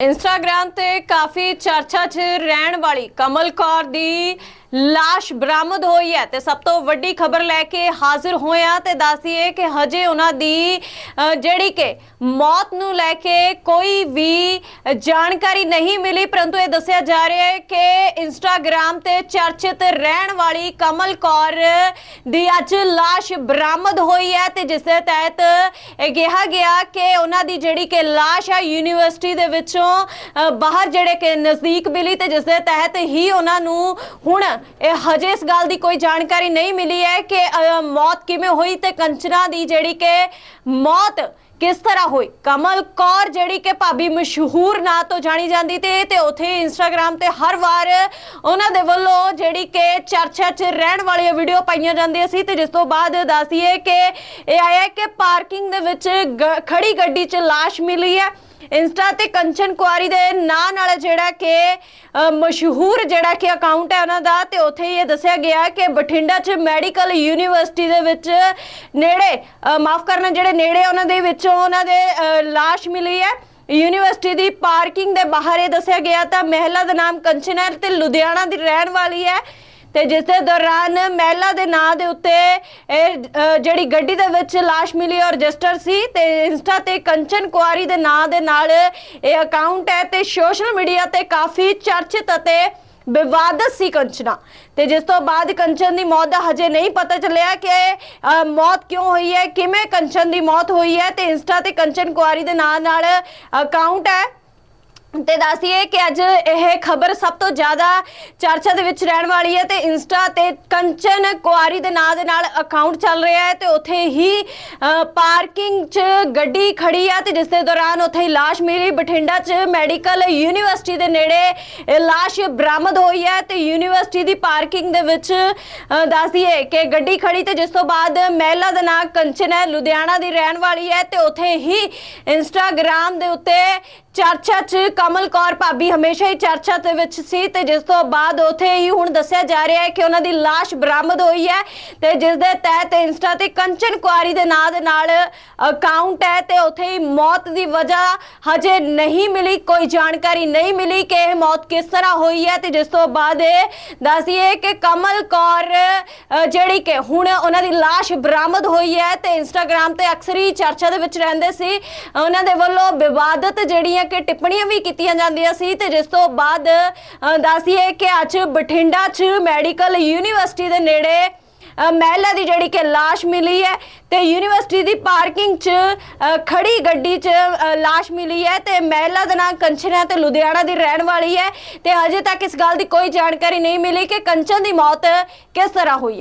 Instagram ਤੇ ਕਾਫੀ ਚਰਚਾ 'ਚ ਰਹਿਣ ਵਾਲੀ ਕਮਲ ਕੌਰ ਦੀ ਲਾਸ਼ ਬਰਾਮਦ ਹੋਈ ਹੈ ਤੇ ਸਭ ਤੋਂ ਵੱਡੀ ਖਬਰ ਲੈ ਕੇ ਹਾਜ਼ਰ ਹੋਇਆ ਤੇ ਦੱਸੀਏ ਕਿ ਹਜੇ ਉਹਨਾਂ ਦੀ ਜਿਹੜੀ ਕਿ ਮੌਤ ਨੂੰ ਲੈ ਕੇ ਕੋਈ ਵੀ ਜਾਣਕਾਰੀ ਨਹੀਂ ਮਿਲੀ, ਪਰੰਤੂ ਇਹ ਦੱਸਿਆ ਜਾ ਰਿਹਾ ਹੈ ਕਿ ਇੰਸਟਾਗ੍ਰam ਤੇ ਚਰਚਿਤ ਰਹਿਣ ਵਾਲੀ ਕਮਲ ਕੌਰ ਦੀ ਅੱਜ ਲਾਸ਼ ਬਰਾਮਦ ਹੋਈ ਹੈ ਤੇ ਜਿਸ ਦੇ ਤਹਿਤ ਇਹ ਕਿਹਾ ਗਿਆ ਕਿ ਉਹਨਾਂ ਦੀ ਜਿਹੜੀ ਕਿ ਲਾਸ਼ ਹੈ ਯੂਨੀਵਰਸਿਟੀ ਦੇ ਵਿੱਚੋਂ ਬਾਹਰ ਜਿਹੜੇ ਕਿ ਨਜ਼ਦੀਕ ਮਿਲੀ ਤੇ ਜਿਸ ਦੇ ਤਹਿਤ ਹੀ ਉਹਨਾਂ ਨੂੰ ਹੁਣ ਇਹ ਹਜੇ ਇਸ ਗੱਲ ਦੀ ਕੋਈ ਜਾਣਕਾਰੀ ਨਹੀਂ ਮਿਲੀ ਹੈ ਕਿ ਅ, ਮੌਤ ਕਿਵੇਂ ਹੋਈ ਤੇ ਕੰਚਨਾ ਦੀ ਜਿਹੜੀ ਕਿ ਮੌਤ ਕਿਸ ਤਰ੍ਹਾਂ ਹੋਈ? ਕਮਲ ਕੌਰ ਜਿਹੜੀ ਕਿ ਭਾਬੀ ਮਸ਼ਹੂਰ ਨਾਂ ਤੋਂ ਜਾਣੀ ਜਾਂਦੀ ਤੇ ਤੇ ਉਥੇ ਇੰਸਟਾਗ੍ਰam ਤੇ ਹਰ ਵਾਰ ਉਹਨਾਂ ਦੇ ਵੱਲੋਂ ਜਿਹੜੀ ਕਿ ਚਰਚਾ 'ਚ ਰਹਿਣ ਵਾਲੀਆਂ ਵੀਡੀਓ ਪਾਈਆਂ ਜਾਂਦੀਆਂ ਸੀ ਤੇ ਜਿਸ ਤੋਂ ਬਾਅਦ ਦੱਸੀਏ ਕਿ ਇਹ ਆਇਆ ਕਿ ਪਾਰਕਿੰਗ ਦੇ ਵਿੱਚ ਗ- ਖੜੀ ਗੱਡੀ 'ਚ ਲਾਸ਼ ਮਿਲੀ ਹੈ। ਇੰਸਟਾ ਤੇ ਕੰਚਨ ਕੁਆਰੀ ਦੇ ਨਾਂ ਨਾਲ ਜਿਹੜਾ ਕਿ ਮਸ਼ਹੂਰ ਜਿਹੜਾ ਕਿ ਅਕਾਊਂਟ ਹੈ ਉਹਨਾਂ ਦਾ ਤੇ ਉੱਥੇ ਹੀ ਇਹ ਦੱਸਿਆ ਗਿਆ ਕਿ ਬਠਿੰਡਾ 'ਚ ਮੈਡੀਕਲ ਯੂਨੀਵਰਸਿਟੀ ਦੇ ਵਿੱਚ ਨੇੜੇ ਮਾਫ ਕਰਨਾ ਜਿਹੜੇ ਨੇੜੇ ਉਹਨਾਂ ਦੇ ਵਿੱਚ ਉਹਨਾਂ ਦੇ ਅ, ਮਿਲੀ ਹੈ। ਯੂਨੀਵਰਸਿਟੀ ਦੀ ਪਾਰਕਿੰਗ ਦੇ ਬਾਹਰ ਇਹ ਦੱਸਿਆ ਗਿਆ ਤਾਂ ਮਹਿਲਾ ਦਾ ਨਾਮ ਕੰਚਨ ਹੈ ਤੇ ਲੁਧਿਆਣਾ ਦੀ ਰਹਿਣ ਵਾਲੀ ਹੈ। ਤੇ ਜਿਸ ਦੇ ਦੌਰਾਨ ਮਹਿਲਾ ਦੇ ਨਾਂ ਦੇ ਉੱਤੇ ਜਿਹੜੀ ਗੱਡੀ ਦੇ ਵਿੱਚ ਲਾਸ਼ ਮਿਲੀ ਔਰ ਰਜਿਸਟਰ ਸੀ ਤੇ ਇੰਸਟਾ ਤੇ ਕੰਚਨ ਕੁਆਰੀ ਦੇ ਨਾਂ ਦੇ ਨਾਲ ਇਹ ਅਕਾਊਂਟ ਹੈ ਤੇ ਸੋਸ਼ਲ ਮੀਡੀਆ ਤੇ ਕਾਫੀ ਚਰਚਿਤ ਅਤੇ ਵਿਵਾਦਤ ਸੀ ਕੰਚਨਾ। ਤੇ ਜਿਸ ਤੋਂ ਬਾਅਦ ਕੰਚਨ ਦੀ ਮੌਤ ਦਾ ਹਜੇ ਨਹੀਂ ਪਤਾ ਚੱਲਿਆ ਕਿ ਮੌਤ ਕਿਉਂ ਹੋਈ ਹੈ, ਕਿਵੇਂ ਕੰਚਨ ਦੀ ਮੌਤ ਹੋਈ ਹੈ, ਤੇ ਇੰਸਟਾ ਤੇ ਕੰਚਨ ਕੁਆਰੀ ਦੇ ਨਾਂ ਨਾਲ ਅਕਾਊਂਟ ਹੈ। ਤੇ ਦੱਸੀਏ ਕਿ ਅੱਜ ਇਹ ਖਬਰ ਸਭ ਤੋਂ ਜ਼ਿਆਦਾ ਚਰਚਾ ਦੇ ਵਿੱਚ ਰਹਿਣ ਵਾਲੀ ਹੈ ਤੇ ਇੰਸਟਾ ਤੇ ਕੰਚਨ ਕੁਆਰੀ ਦੇ ਨਾਂ ਦੇ ਨਾਲ ਅਕਾਊਂਟ ਚੱਲ ਰਿਹਾ ਹੈ ਤੇ ਉੱਥੇ ਹੀ ਪਾਰਕਿੰਗ 'ਚ ਗੱਡੀ ਖੜੀ ਆ ਤੇ ਜਿਸ ਦੇ ਦੌਰਾਨ ਉੱਥੇ ਹੀ ਲਾਸ਼ ਮਿਲੀ। ਬਠਿੰਡਾ 'ਚ ਮੈਡੀਕਲ ਯੂਨੀਵਰਸਿਟੀ ਦੇ ਨੇੜੇ ਇਹ ਲਾਸ਼ ਬਰਾਮਦ ਹੋਈ ਹੈ ਤੇ ਯੂਨੀਵਰਸਿਟੀ ਦੀ ਪਾਰਕਿੰਗ ਦੇ ਵਿੱਚ ਅ, ਕਿ ਗੱਡੀ ਖੜੀ ਤੇ ਜਿਸ ਤੋਂ ਬਾਅਦ ਮਹਿਲਾ ਦਾ ਨਾਂ ਕੰਚਨ ਹੈ ਲੁਧਿਆਣਾ ਦੀ ਰਹਿਣ ਵਾਲੀ ਹੈ ਤੇ ਉੱਥੇ ਹੀ ਇੰਸਟਾਗ੍ਰam ਦੇ ਉੱਤੇ ਚਰਚਾ 'ਚ ਕਮਲ ਕੌਰ ਭਾਬੀ ਹਮੇਸ਼ਾ ਹੀ ਚਰਚਾ ਦੇ ਵਿੱਚ ਸੀ ਤੇ ਜਿਸ ਤੋਂ ਬਾਅਦ ਉਥੇ ਹੀ ਹੁਣ ਦੱਸਿਆ ਜਾ ਰਿਹਾ ਹੈ ਕਿ ਉਹਨਾਂ ਦੀ ਲਾਸ਼ ਬਰਾਮਦ ਹੋਈ ਹੈ ਤੇ ਜਿਸ ਦੇ ਤਹਿਤ ਇੰਸਟਾ ਤੇ ਕੰਚਨ ਕੁਆਰੀ ਦੇ ਨਾਂ ਦੇ ਨਾਲ ਅਕਾਊਂਟ ਹੈ ਤੇ ਉਥੇ ਹੀ ਮੌਤ ਦੀ ਵਜ੍ਹਾ ਹਜੇ ਨਹੀਂ ਮਿਲੀ, ਕੋਈ ਜਾਣਕਾਰੀ ਨਹੀਂ ਮਿਲੀ ਕਿ ਇਹ ਮੌਤ ਕਿਸ ਤਰ੍ਹਾਂ ਹੋਈ ਹੈ ਤੇ ਜਿਸ ਤੋਂ ਬਾਅਦ ਇਹ ਦੱਸੀਏ ਕਿ ਕਮਲ ਕੌਰ ਜਿਹੜੀ ਕਿ ਹੁਣ ਉਹਨਾਂ ਦੀ ਲਾਸ਼ ਬਰਾਮਦ ਹੋਈ ਹੈ ਤੇ ਇੰਸਟਾਗ੍ਰam ਤੇ ਅਕਸਰ ਹੀ ਚਰਚਾ ਦੇ ਵਿੱਚ ਰਹਿੰਦੇ ਸੀ। ਉਹਨਾਂ ਦੇ ਵੱਲੋਂ ਵਿਵਾਦਤ ਜਿਹੜੀਆਂ ਕਿ ਟਿੱਪਣੀਆਂ ਵੀ ਕੀਤੀਆਂ ਜਾਂਦੀਆਂ ਸੀ ਤੇ ਜਿਸ ਤੋਂ ਬਾਅਦ ਅ, ਦੱਸੀਏ ਕਿ ਅੱਜ ਬਠਿੰਡਾ 'ਚ ਮੈਡੀਕਲ ਯੂਨੀਵਰਸਿਟੀ ਦੇ ਨੇੜੇ ਮਹਿਲਾ ਦੀ ਜਿਹੜੀ ਕਿ ਲਾਸ਼ ਮਿਲੀ ਹੈ ਤੇ ਯੂਨੀਵਰਸਿਟੀ ਦੀ ਪਾਰਕਿੰਗ 'ਚ ਅ, ਖੜੀ ਗੱਡੀ 'ਚ ਅ, ਲਾਸ਼ ਮਿਲੀ ਹੈ ਤੇ ਮਹਿਲਾ ਦਾ ਨਾਂ ਕੰਚਨ ਹੈ ਤੇ ਲੁਧਿਆਣਾ ਦੀ ਰਹਿਣ ਵਾਲੀ ਹੈ ਤੇ ਅਜੇ ਤੱਕ ਇਸ ਗੱਲ ਦੀ ਕੋਈ ਜਾਣਕਾਰੀ ਨਹੀਂ ਮਿਲੀ ਕਿ ਕੰਚਨ ਦੀ ਮੌਤ ਕਿਸ ਤਰ੍ਹਾਂ ਹੋਈ ਹੈ।